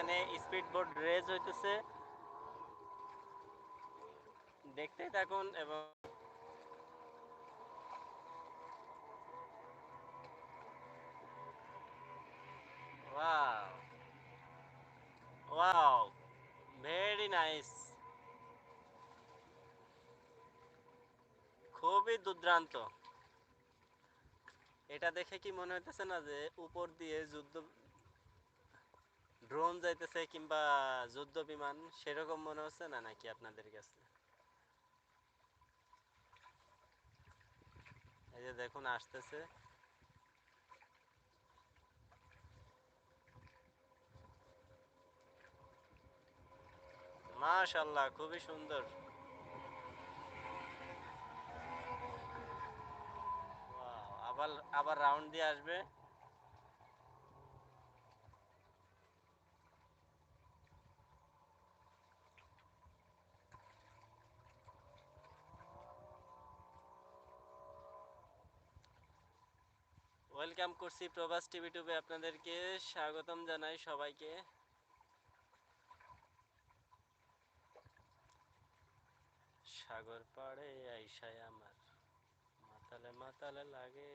এখানে speed boat race হইতেছে। দেখতেই থাকুন এবং ভেরি নাইস। খুবই দুর্দান্ত। এটা দেখে কি মনে হইতেছে না যে উপর দিয়ে যুদ্ধ ড্রোন যাইতেছে কিংবা যুদ্ধ বিমান, সেরকম মনে হচ্ছে না নাকি আপনাদের কাছে? এই যে দেখুন, আসতেছে। মাশাল্লাহ খুবই সুন্দর। আবার আবার রাউন্ড দিয়ে আসবে। ওয়েলকাম করছি প্রবাস টিভি টুবে আপনাদেরকে। স্বাগতম জানাই সবাইকে। সাগর পাড়ে আইসায় আমার। মাতালে মাতালে লাগে।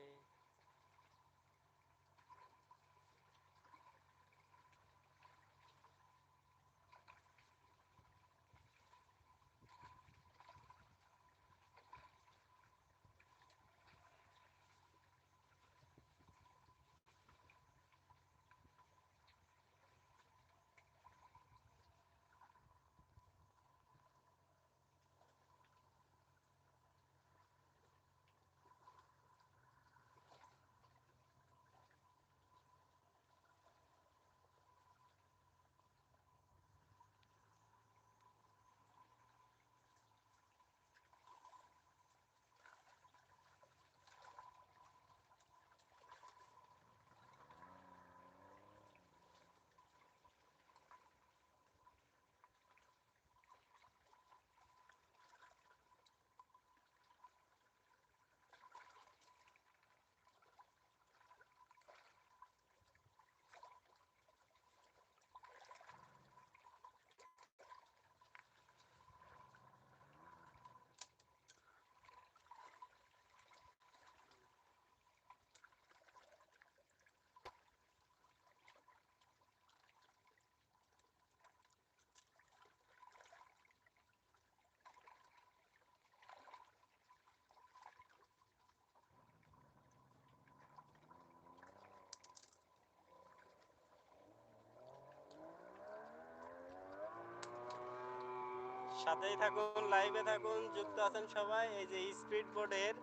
সাথেই থাকুন লাইভে থাকুন যুক্ত আছেন সবাই। এই যে স্পিড বোর্ডের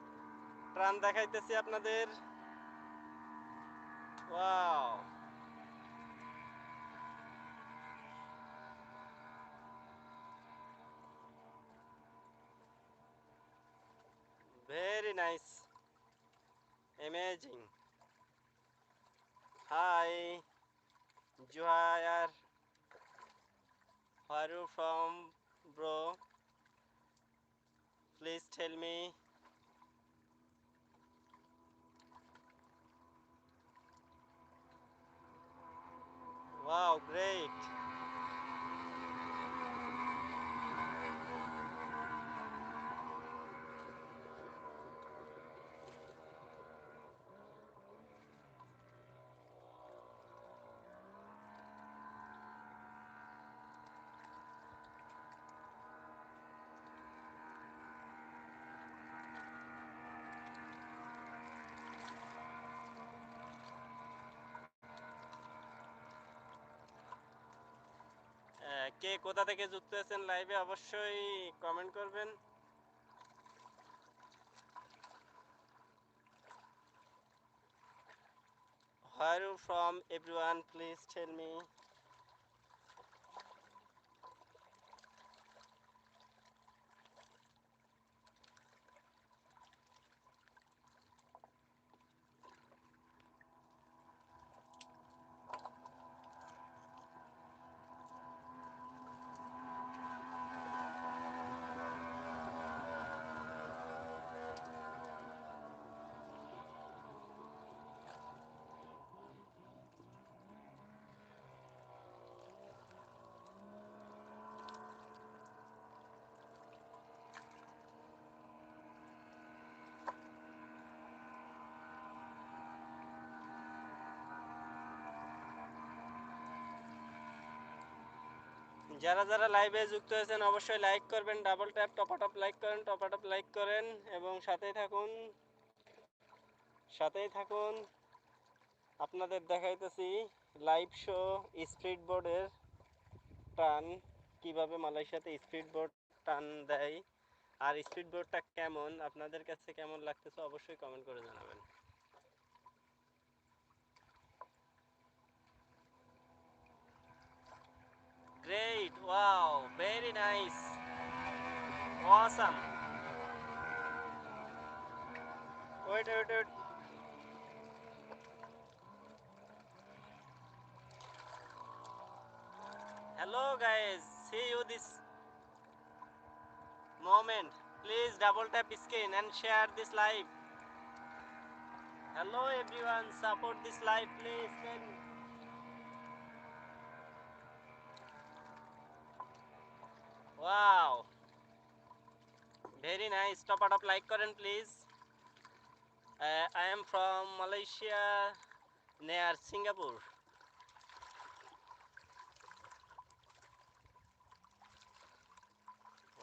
ট্রান দেখাইতেছি আপনাদের। Wow very nice amazing hi Zuhair you from, bro? Please tell me. কে কোথা থেকে যুক্ত আছেন লাইভে অবশ্যই কমেন্ট করবেন। Where from every please tell me যারা যারা লাইভে যুক্ত হয়েছেন, অবশ্যই লাইক করবেন ডাবল ট্যাপ টপাটপ লাইক করেন টপাটপ লাইক করেন, এবং সাথেই থাকুন সাথেই থাকুন। আপনাদের দেখাইতেছি লাইভ শো স্পিড বোর্ডের টান, কীভাবে মালয়েশিয়াতে স্পিড বোর্ড টান দেয়, আর স্পিড বোর্ডটা কেমন, আপনাদের কাছে কেমন লাগতেছে, অবশ্যই কমেন্ট করে জানাবেন। Nice. Awesome. Wait, wait, wait. Hello guys, see you this moment. Please double tap screen and share this live. Hello everyone, support this live please. Very nice. Top up like করেন please. Uh, I am from Malaysia near Singapore.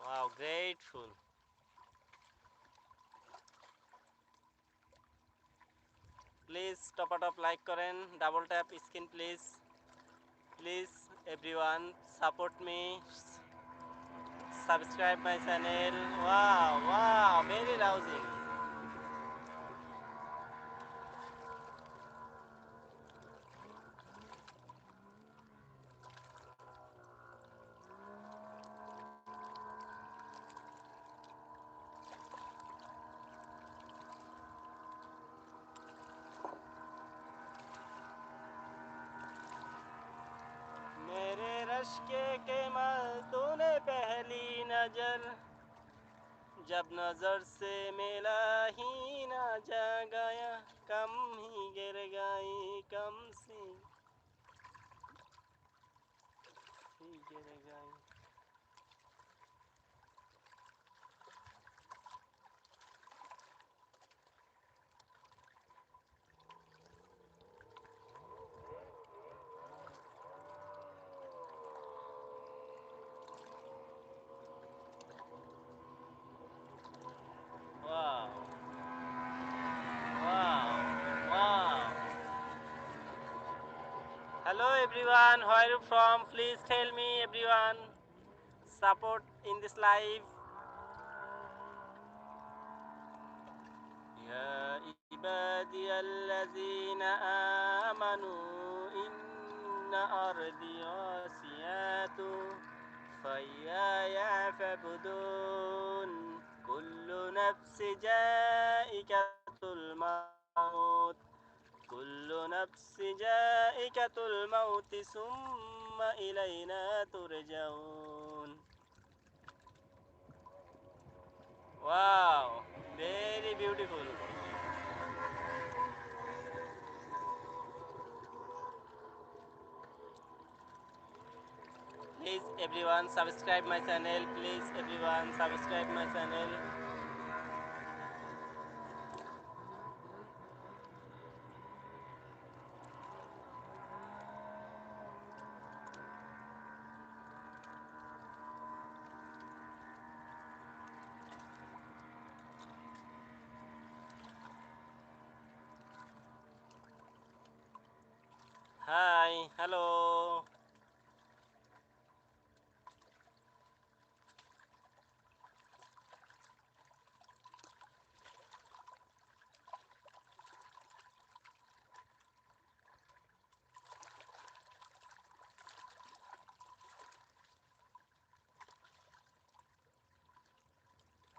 Wow, grateful. Please top up like করেন double tap skin please. Please everyone support me subscribe my channel. Wow wow very rousing اشکے کے ماتوں نے پہلی نظر، جب نظر سے ملا ہی نہ جا گیا، کم ہی گر گئی، کم سی۔ Hello everyone, where are you from? Please tell me everyone. Support in this live. يا عبادي الذين آمنوا إن أرضي واسعة فإياي فاعبدون كل نفس جائكة الموت كل نفس جائكة الموت ثم إلينا ترجعون Wow, very beautiful. Please everyone subscribe my channel. Please everyone subscribe my channel. Hi, hello.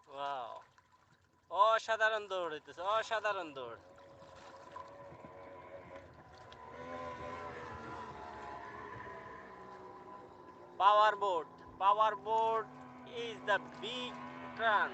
Wow. অসাধারণ দৌড় হইতেছে অসাধারণ দৌড় power boat power boat is the big trunk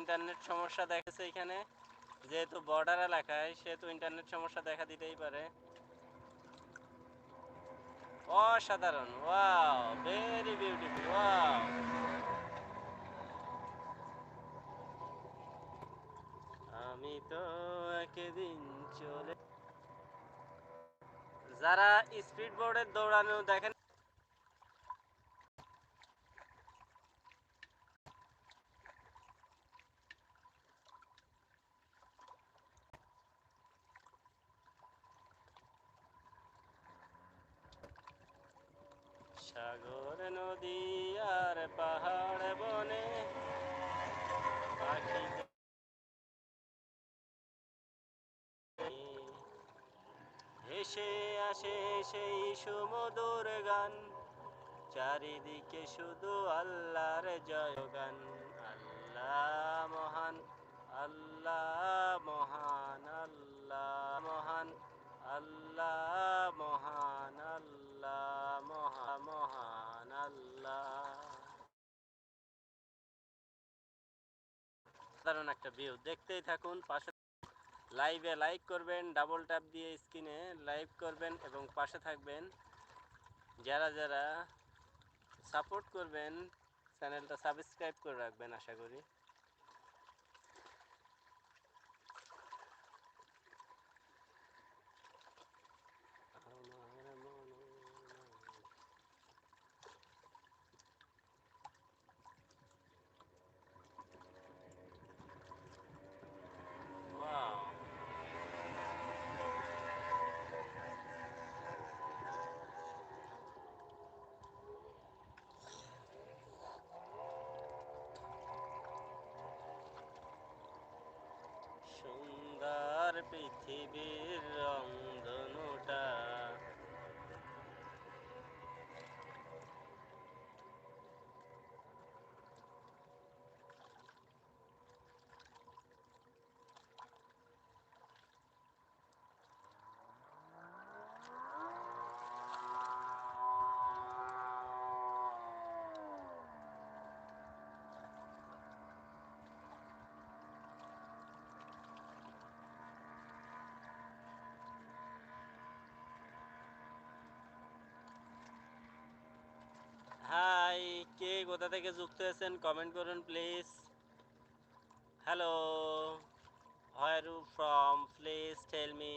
internet সমস্যা দেখাচ্ছে এখানে। যেহেতু border এলাকায়, সেহেতু ইন্টারনেট সমস্যা দেখা দিতেই পারে। অসাধারণ, ওয়াও ভেরি বিউটিফুল ওয়াও। আমি তো একদিন চলে যারা স্পিড বোর্ডের দৌড়ানো দেখেন সাগর নদী আর পাহাড় বনে পাখি হেসে আসে সেই সুমধুর গান। চারিদিকে শুধু আল্লাহর জয়গান। আল্লাহ মহান আল্লাহ মহান আল্লাহ মহান আল্লাহ মহান। আল্লাহ। সাধারণ একটা ভিউ দেখতেই থাকুন, পাশে লাইভে লাইক করবেন ডাবল ট্যাপ দিয়ে স্ক্রিনে লাইভ করবেন এবং পাশে থাকবেন। যারা যারা সাপোর্ট করবেন চ্যানেলটা সাবস্ক্রাইব করে রাখবেন, আশা করি আমার মনে Wow. সুন্দর পৃথিবীর রংধনুটা হাই কে কোথা থেকে যুক্ত হয়েছেন? কমেন্ট করুন please hello where from please tell me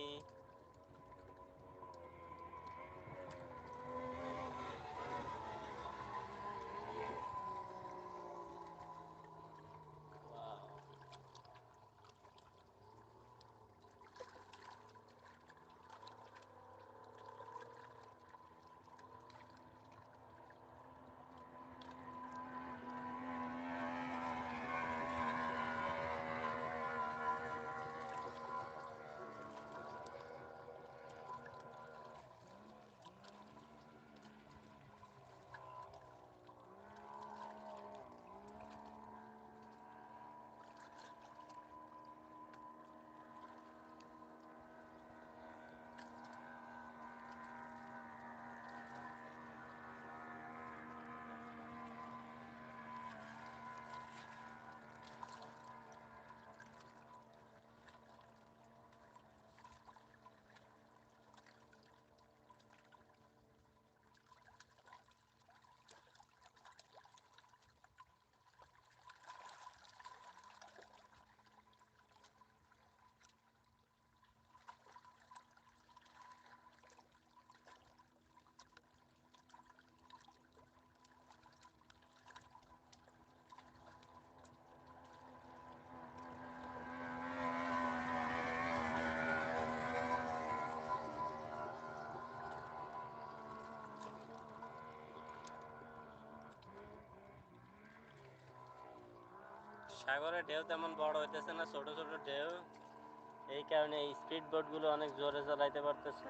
সাগরে ঢেউ তেমন বড় হইতেছে না, ছোট ছোট ঢেউ। এই কারণে স্পিড বোটগুলো অনেক জোরে চালাইতে পারতেছে।